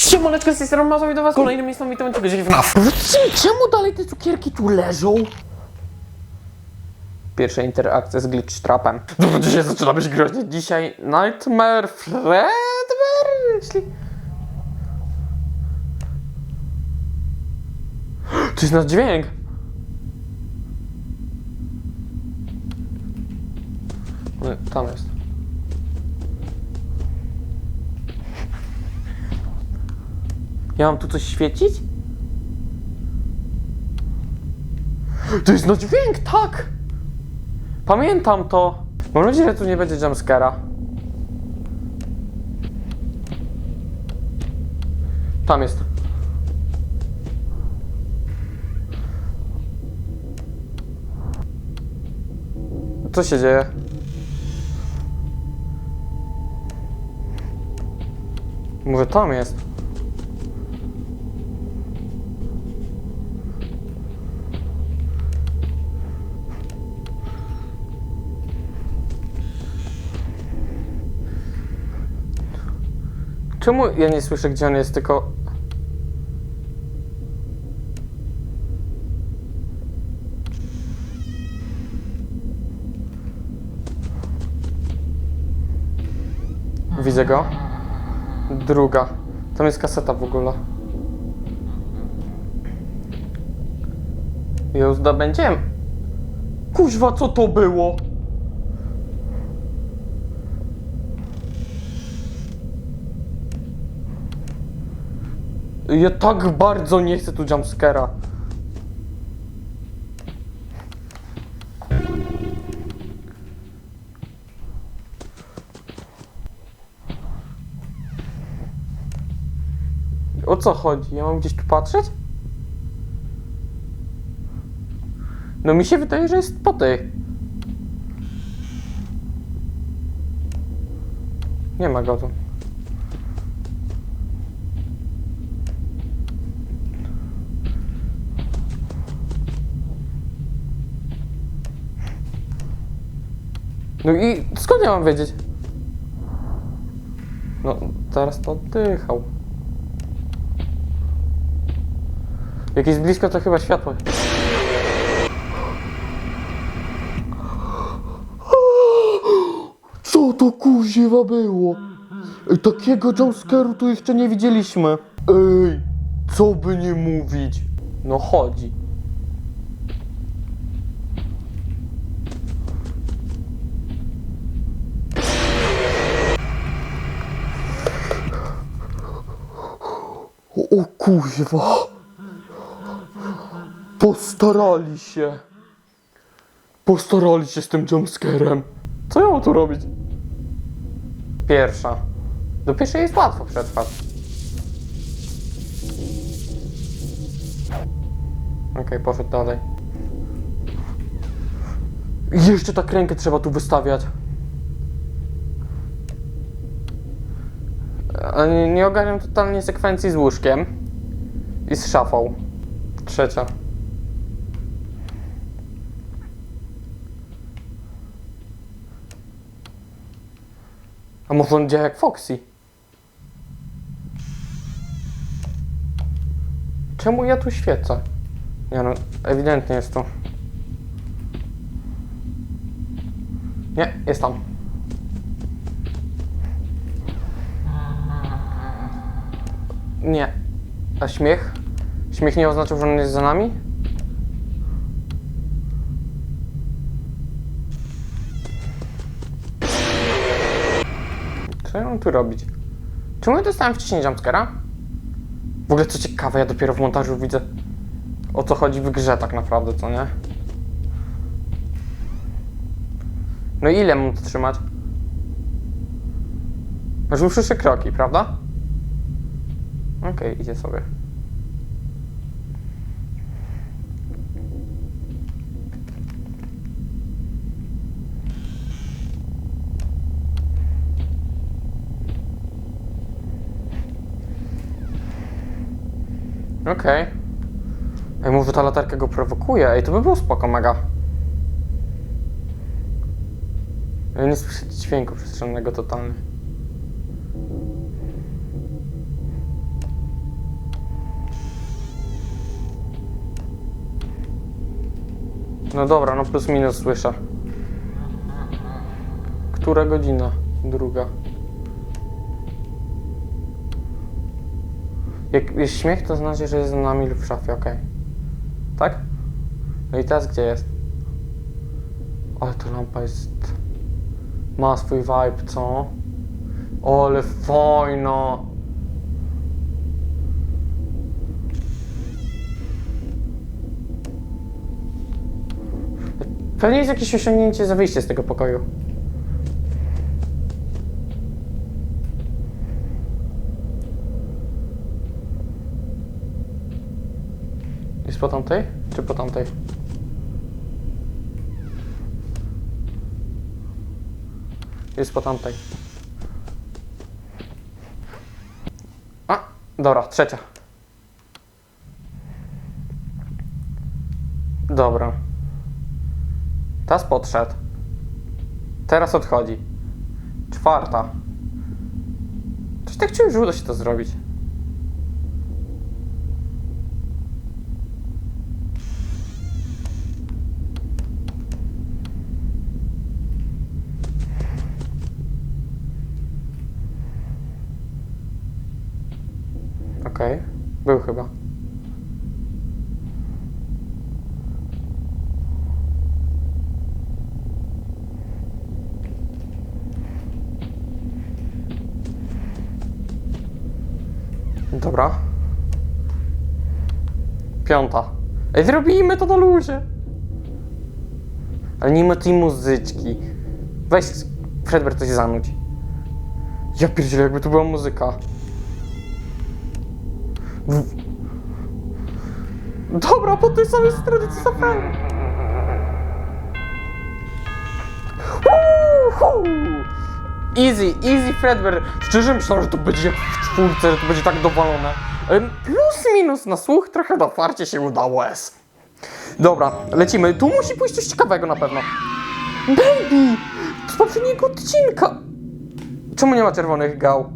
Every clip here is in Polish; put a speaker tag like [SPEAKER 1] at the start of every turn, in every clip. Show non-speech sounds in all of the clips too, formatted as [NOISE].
[SPEAKER 1] Siemaneczko, z tej strony Mazowi do was kolejnym niesamowitym odcinku dzisiaj FNAF. Powiedzcie mi, czemu dalej te cukierki tu leżą? Pierwsza interakcja z Glitch Trapem. Dobra, dzisiaj zaczyna być groźnie. Dzisiaj Nightmare Fredbear, jeśli... To jest nasz dźwięk. Nie, Tam jest. Ja mam tu coś świecić? To jest no dźwięk, tak! Pamiętam to. Mam nadzieję, że tu nie będzie jumpscare'a. Tam jest. Co się dzieje? Może tam jest. Czemu ja nie słyszę, gdzie on jest, tylko... Widzę go. Druga. Tam jest kaseta w ogóle. Już zdobędziemy. Kuźwa, co to było? Ja tak bardzo nie chcę tu jumpscare'a. O co chodzi? Ja mam gdzieś tu patrzeć? No mi się wydaje, że jest po tej. Nie ma go tu. No i skąd ja mam wiedzieć? No, teraz to oddychał. Jak jest blisko, to chyba światło. Co to kuźwa było? Ej, takiego jumpscare'u tu jeszcze nie widzieliśmy. Ej, co by nie mówić? No chodzi. O, o kuźwa. Postarali się. Postarali się z tym jumpscarem. Co ja mam tu robić? Pierwsza. Do pierwszej jest łatwo przetrwać. Okej, poszedł dalej. Jeszcze tak rękę trzeba tu wystawiać. A Nie, nie ogarniam totalnie sekwencji z łóżkiem i z szafą. Trzecia. A może on działa jak Foxy? Czemu ja tu świecę? Nie no, ewidentnie jest tu. Nie, jest tam. Nie. A śmiech? Śmiech nie oznaczał, że on jest za nami? Co ja mam tu robić? Czemu ja dostałem wcześniej jumpscare'a? W ogóle co ciekawe, ja dopiero w montażu widzę o co chodzi w grze tak naprawdę, co nie? No ile mam to trzymać? Już przyszłe kroki, prawda? Okej, idzie sobie. Okej. Ej, może ta latarka go prowokuje? Ej, to by było spoko, mega. Ja nie słyszę dźwięku przestrzennego totalnie. No dobra, no plus minus słyszę. Która godzina? Druga. Jak jest śmiech, to znaczy, że jest z nami w szafie, okej. Tak? No i teraz gdzie jest? Ale ta lampa jest... Ma swój vibe, co? O, ale fajna! Pewnie jest jakieś osiągnięcie za wyjście z tego pokoju. Jest po tamtej? Czy po tamtej? Jest po tamtej. A, dobra, trzecia. Dobra. Teraz podszedł. Teraz odchodzi. Czwarta. Coś tak że uda się to zrobić. Okej, był chyba. Dobra. Piąta. Ej, zrobimy to na luzie. Ma tej muzyczki. Weź, Fredbert, coś zanudź. Ja pierdzielę, jakby to była muzyka. Dobra, po tej samej stronie co Safran. Easy, easy Fredbear. Szczerze myślałem, że to będzie jak w czwórce, że to będzie tak dowalone. Plus minus na słuch, trochę na farcie się udało S. Dobra, lecimy. Tu musi pójść coś ciekawego na pewno. Baby! Z poprzedniego odcinka! Czemu nie ma czerwonych gał?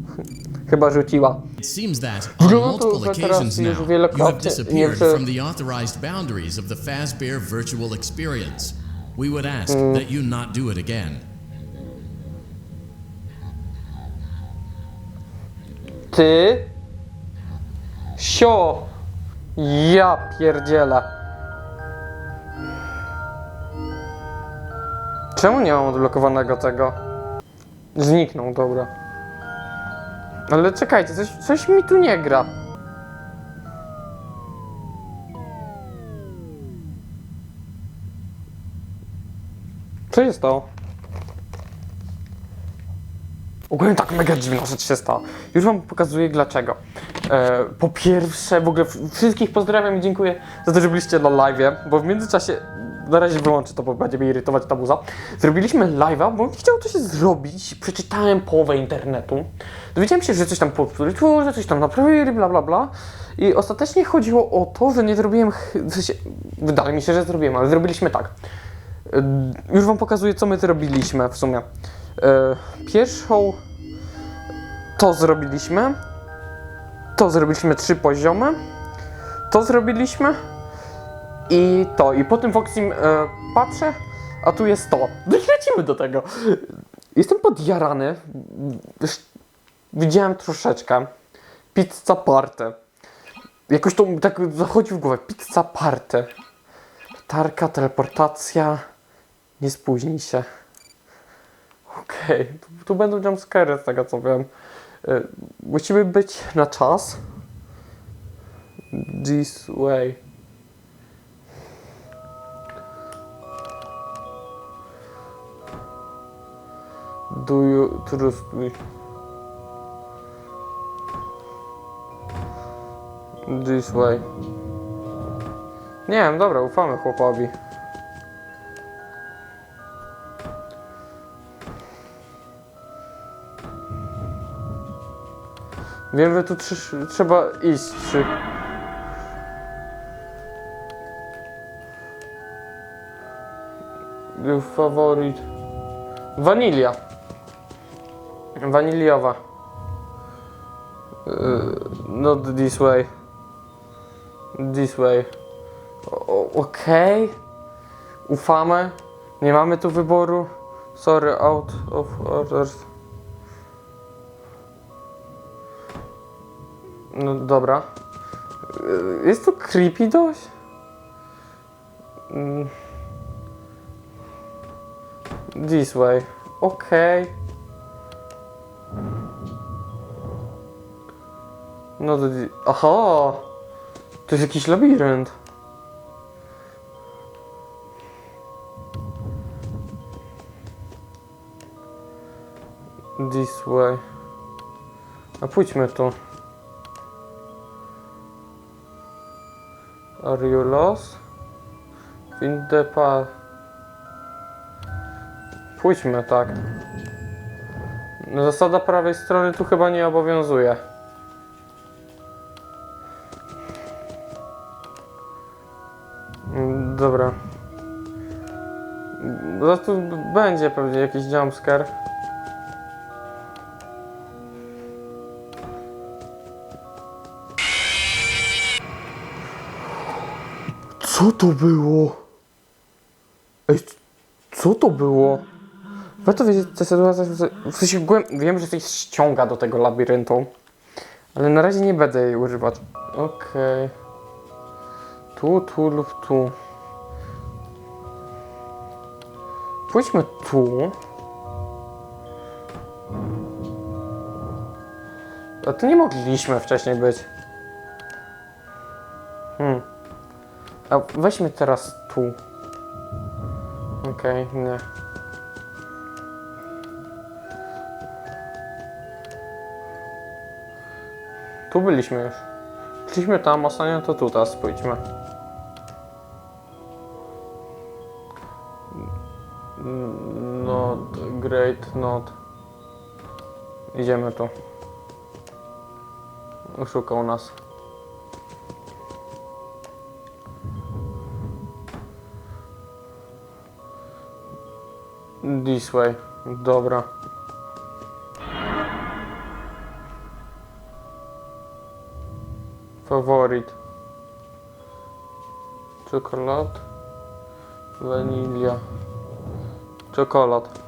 [SPEAKER 1] [LAUGHS] Chyba rzuciła.
[SPEAKER 2] It seems that on multiple occasions now, you have
[SPEAKER 1] wielokrotnie-
[SPEAKER 2] disappeared from the authorized boundaries of the Fazbear virtual experience. We would ask that you not do it again.
[SPEAKER 1] Ty? Sio! Ja pierdzielę. Czemu nie mam odblokowanego tego? Zniknął, dobra. Ale czekajcie, coś, coś mi tu nie gra. Co jest to? Ogólnie tak mega dziwna rzecz się stała. Już wam pokazuję dlaczego. E, po pierwsze, w ogóle wszystkich pozdrawiam i dziękuję za to, że byliście na live, bo w międzyczasie, na razie wyłączę to, bo będzie mnie irytować ta buza. Zrobiliśmy live'a, bo chciało to się zrobić. Przeczytałem połowę internetu. Dowiedziałem się, że coś tam popsuli, że coś tam naprawili, bla bla bla. I ostatecznie chodziło o to, że nie zrobiłem, w sensie, wydaje mi się, że zrobiłem, ale zrobiliśmy tak. E, Już wam pokazuję, co my zrobiliśmy w sumie. E, Pierwszą to zrobiliśmy. To zrobiliśmy trzy poziomy. To zrobiliśmy. I to. I po tym Foxim e, patrzę, a tu jest to. No [LAUGHS] i lecimy do tego. Jestem podjarany. Widziałem troszeczkę. Pizza party. Jakoś to tak zachodzi w głowę. Pizza party. Tarka, teleportacja. Nie spóźnij się. Okej, tu, tu będą jumpscary z tego co wiem. Y, musimy być na czas. This way. Do you trust me? This way. Nie wiem, dobra, ufamy chłopowi. Wiem, że tu trz- trzeba iść. Czy... Faworyt. Wanilia. Waniliowa. Uh, not this way. This way. Okej. Ufamy. Nie mamy tu wyboru. Sorry, out of orders. No dobra. Y, Jest to creepy dość. Mm. This way. Okej. No to... Aha! To jest jakiś labirynt. This way. A pójdźmy tu. The path. Pójdźmy tak. Zasada prawej strony tu chyba nie obowiązuje. Dobra. No tu będzie pewnie jakiś jumpscare. Co to było? Ej, co to było? Warto wiedzieć, ta sytuacja, w sensie wiem, że coś ściąga do tego labiryntu, ale na razie nie będę jej używać. Okej. Tu, tu lub tu. Pójdźmy tu. A tu nie mogliśmy wcześniej być. A weźmy teraz tu. Okej, nie. Tu byliśmy już. Szliśmy tam, ostatnio to tu, teraz pójdźmy. Not great, not. Idziemy tu. Szukał nas. This way. Dobra. Faworit. Czekolad. Wanilia. Czekolad.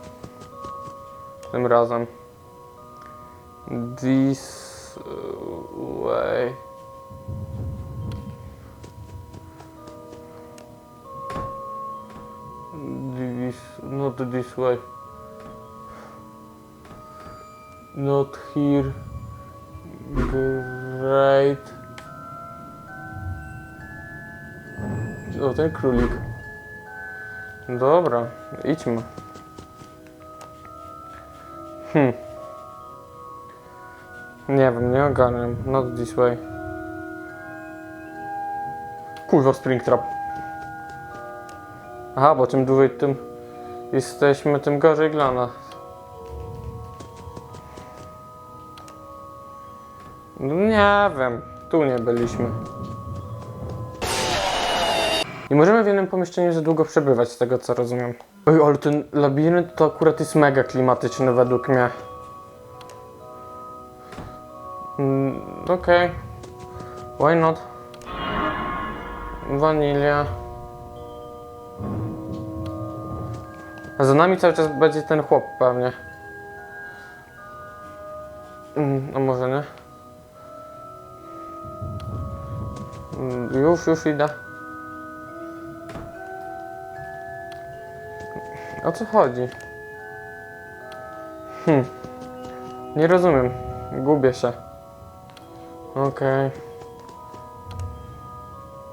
[SPEAKER 1] Tym razem. This way. Not this way. Not here. Great. O, ten królik. Dobra, idźmy. Hmm. Nie wiem, nie ogarniam. Not this way. Kurwa, Springtrap. Aha, bo czym dłużej tym jesteśmy, tym gorzej dla nas. No nie wiem, tu nie byliśmy. Nie możemy w jednym pomieszczeniu za długo przebywać, z tego co rozumiem. Oj, ale ten labirynt to akurat jest mega klimatyczny według mnie. Mm, Okej. Why not? Wanilia. A za nami cały czas będzie ten chłop pewnie. Mm, A może nie? Mm, Już, już idę. O co chodzi? Hmm. Nie rozumiem. Gubię się. Okej.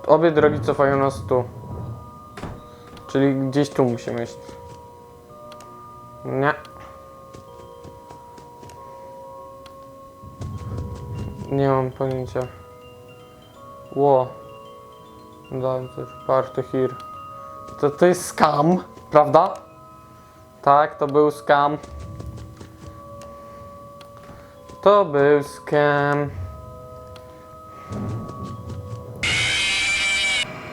[SPEAKER 1] Obie drogi cofają nas tu. Czyli gdzieś tu musimy iść. Nie. Nie mam pojęcia. Ło. Dobrze, party here. To, to jest scam, prawda? Tak, to był scam. To był scam.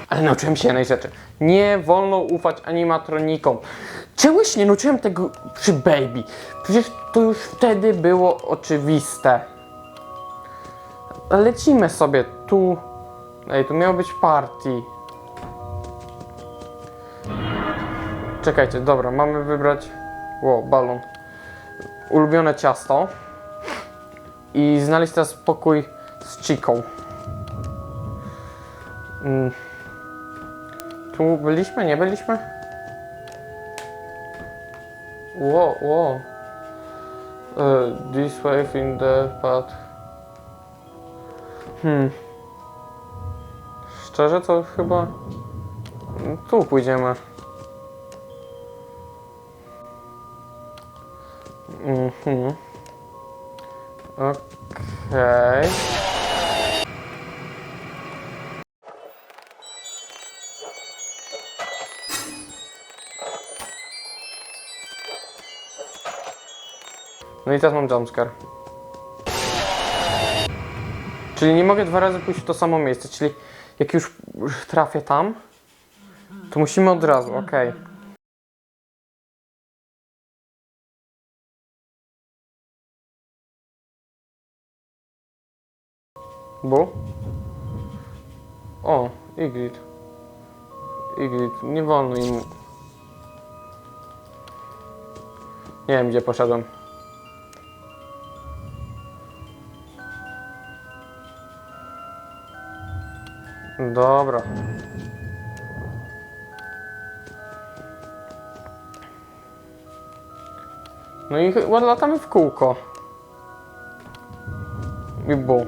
[SPEAKER 1] Ale nauczyłem się jednej rzeczy. Nie wolno ufać animatronikom. Czegoś nie nauczyłem tego przy Baby. Przecież to już wtedy było oczywiste. Lecimy sobie tu. Ej, tu miało być party. Czekajcie, dobra, mamy wybrać. Ło, balon. Ulubione ciasto. I znaleźć teraz pokój z Chiką. Mm. Tu byliśmy? Nie byliśmy? Ło, ło. Uh, this wave in the path. Hmm. Szczerze to chyba tu pójdziemy. Mhm. Okej. No i teraz mam jumpscare. Czyli nie mogę dwa razy pójść w to samo miejsce, czyli jak już trafię tam, to musimy od razu, okej. Bu? O, Igrit. Igrit, nie wolno im. Nie wiem gdzie poszedłem. Dobra. No i chyba latamy w kółko. I bu.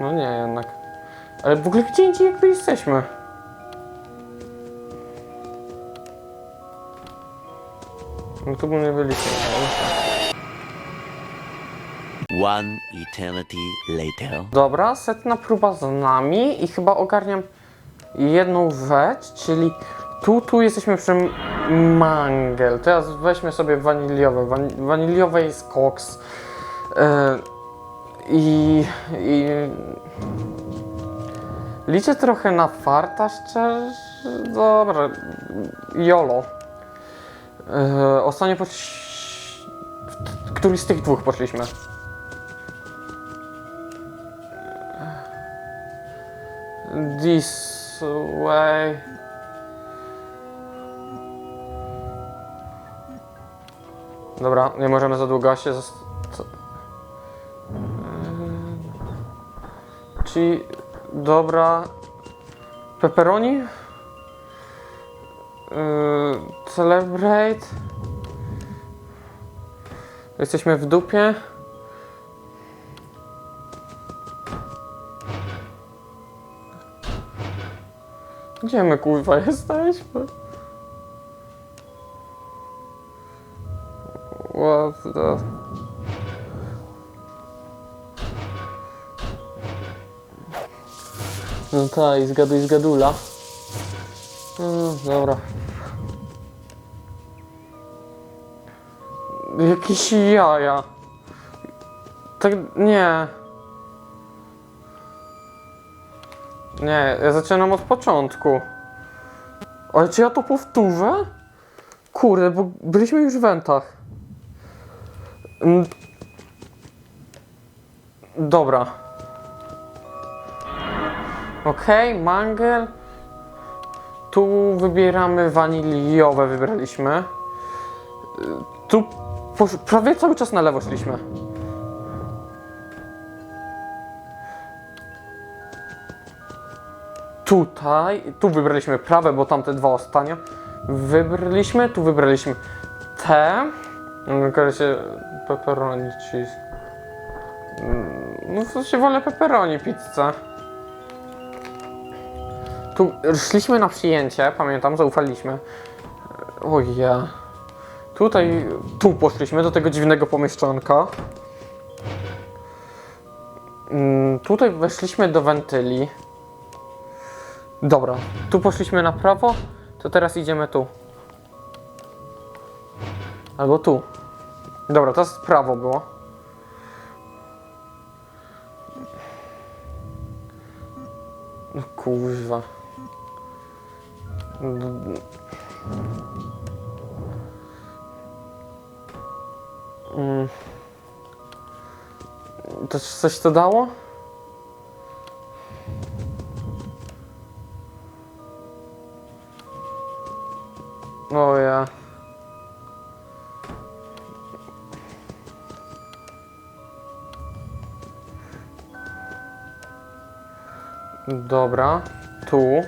[SPEAKER 1] No nie jednak. Ale w ogóle gdzie indziej jakby jesteśmy? No tu by nie byliśmy.
[SPEAKER 3] One eternity later.
[SPEAKER 1] Dobra, setna próba z nami i chyba ogarniam jedną rzecz, czyli tu, tu jesteśmy przy mangel. Teraz weźmy sobie waniliowe. Wan- waniliowe jest koks. E, I, I liczę trochę na farta, szczerze. Dobra, jolo. E, ostatnio posz... Któryś z tych dwóch poszliśmy? This way. Dobra, nie możemy za długo się Eee, Czyli, dobra, pepperoni? Eee, celebrate? Jesteśmy w dupie? Gdzie my kurwa jesteśmy? What the... No tak, i zgaduj zgadula. No, dobra. Jakieś jaja. Tak, nie. Nie, ja zaczynam od początku. Ale czy ja to powtórzę? Kurde, bo byliśmy już w wentach. Mm. Dobra. Okej, mangel. Tu wybieramy waniliowe, wybraliśmy. Tu prawie cały czas na lewo szliśmy. Tutaj, tu wybraliśmy prawe, bo tamte dwa ostatnio wybraliśmy, tu wybraliśmy te. Okaże się pepperoni cheese. Mm, No w sensie wolę pepperoni pizzę. Tu szliśmy na przyjęcie, pamiętam, zaufaliśmy. O ja. Tutaj, tu poszliśmy do tego dziwnego pomieszczonka. Mm, Tutaj weszliśmy do wentyli. Dobra, tu poszliśmy na prawo, to teraz idziemy tu. Albo tu. Dobra, to jest prawo było. No kurwa. Mm. To coś to dało? Dobra, tu.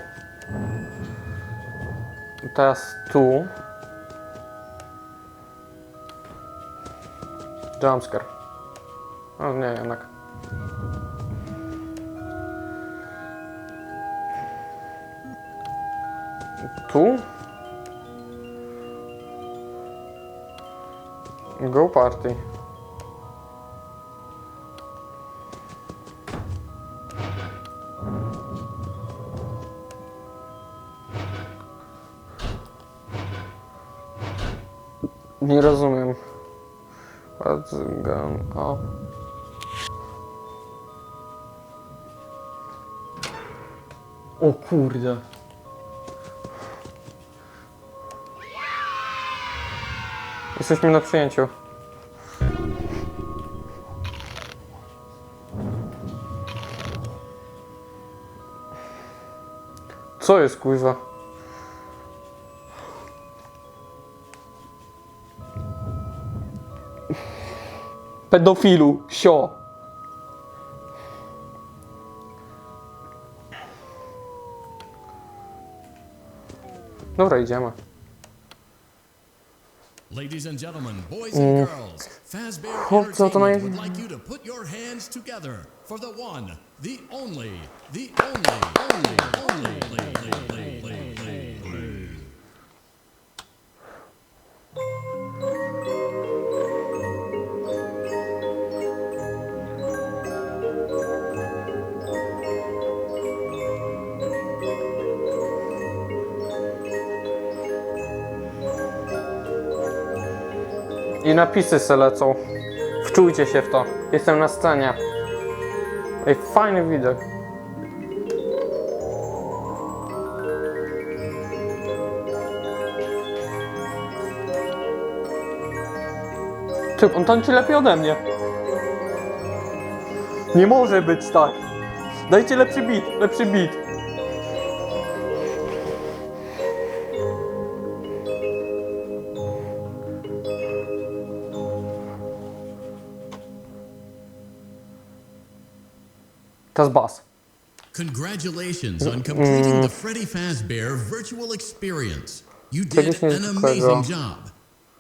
[SPEAKER 1] Teraz tu. Jumpscare. O nie, jednak. Tu. Go party. Nie rozumiem. What's going on? O kurde. Jesteśmy na przyjęciu. Co jest kuźwa? Pedofilu, sio. Dobra, idziemy.
[SPEAKER 2] Ladies and gentlemen, boys and girls, Fazbear
[SPEAKER 1] Chłopco, to naj-
[SPEAKER 2] Entertainment would like you to put your hands together for the one, the only, the only, only, only, only, only, only, only, only, only.
[SPEAKER 1] I napisy se lecą. Wczujcie się w to. Jestem na scenie. Ej, fajny widok. Ty, on tańczy lepiej ode mnie. Nie może być tak. Dajcie lepszy beat, lepszy beat.
[SPEAKER 2] Congratulations on completing the Freddy Fazbear virtual experience. You did an amazing job.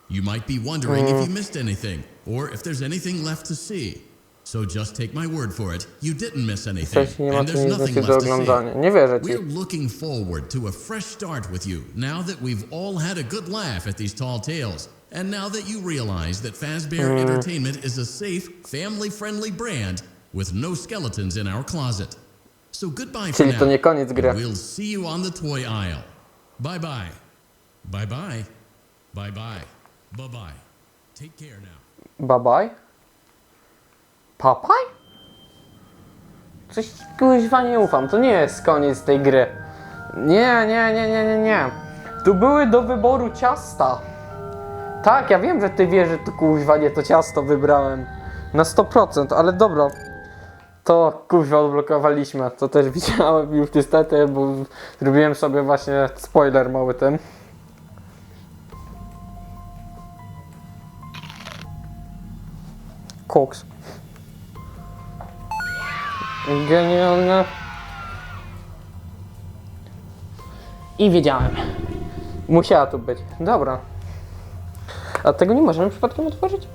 [SPEAKER 2] You might be wondering if you missed anything, or if there's anything left to see. So just take my word for it, you didn't miss anything,
[SPEAKER 1] Wcześniej nie ma
[SPEAKER 2] and there's nothing left to see.
[SPEAKER 1] Nie wierzę ci.
[SPEAKER 2] We're looking forward to a fresh start with you now that we've all had a good laugh at these tall tales. And now that you realize that Fazbear
[SPEAKER 1] Mm.
[SPEAKER 2] Entertainment is a safe, family friendly brand with no skeletons in our closet. So goodbye for
[SPEAKER 1] Czyli to nie koniec gry.
[SPEAKER 2] We'll see you on the toy aisle. Bye bye. Bye bye. Bye bye. Bye bye. Take care now.
[SPEAKER 1] Bye bye. Papaj? Coś kuźwa nie ufam, to nie jest koniec tej gry. Nie, nie, nie, nie, nie, nie. Tu były do wyboru ciasta. Tak, ja wiem, że ty wiesz, że to kuźwa nie to ciasto wybrałem. Na 100%, ale dobra. To kuźwa odblokowaliśmy. To też [LAUGHS] widziałem już niestety, bo zrobiłem sobie właśnie spoiler mały tym. Koks. Genialne. I wiedziałem. Musiała tu być. Dobra. A tego nie możemy przypadkiem otworzyć?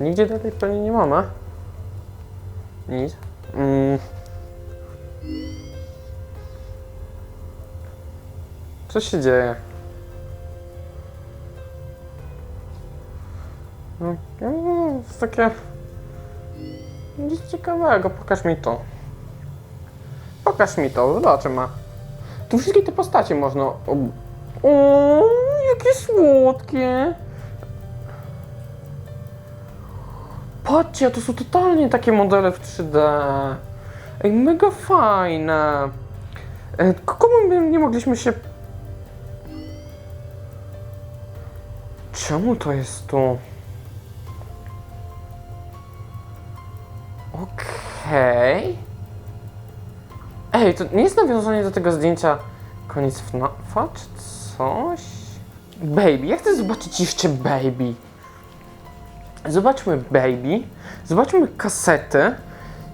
[SPEAKER 1] Nigdzie dalej pewnie nie mamy. Nic. Mm. Co się dzieje? No, no, jest takie... Nic ciekawego, pokaż mi to. Pokaż mi to, zobaczymy. Tu wszystkie te postacie można... O, jakie słodkie! Patrzcie, to są totalnie takie modele w 3D. Ej, mega fajne. E, Komu nie mogliśmy się... Czemu to jest tu? Okej. Ej, to nie jest nawiązanie do tego zdjęcia koniec FNAFa czy coś? Baby, ja chcę zobaczyć jeszcze Baby. Zobaczmy Baby. Zobaczmy kasety.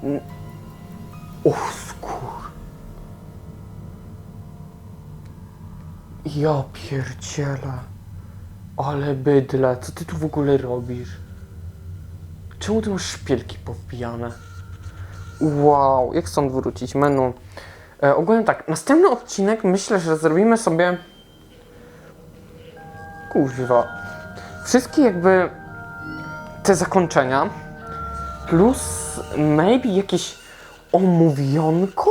[SPEAKER 1] N- O skur. Ja pierdzielę. Ale bydle, co ty tu w ogóle robisz? Czemu ty masz szpilki powbijane? Wow, jak stąd wrócić? Menu. E, ogólnie tak, następny odcinek myślę, że zrobimy sobie... Kurwa. Wszystkie jakby te zakończenia plus maybe jakieś omówionko?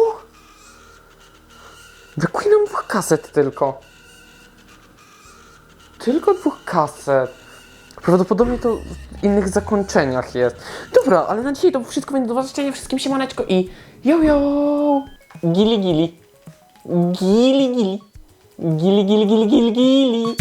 [SPEAKER 1] Brakuje dwóch kaset tylko. Tylko dwóch kaset. Prawdopodobnie to w innych zakończeniach jest. Dobra, ale na dzisiaj to wszystko będzie do Was życzenia. Wszystkim siemaneczko i yo yo! Gili gili. Gili gili. Gili gili gili gili gili.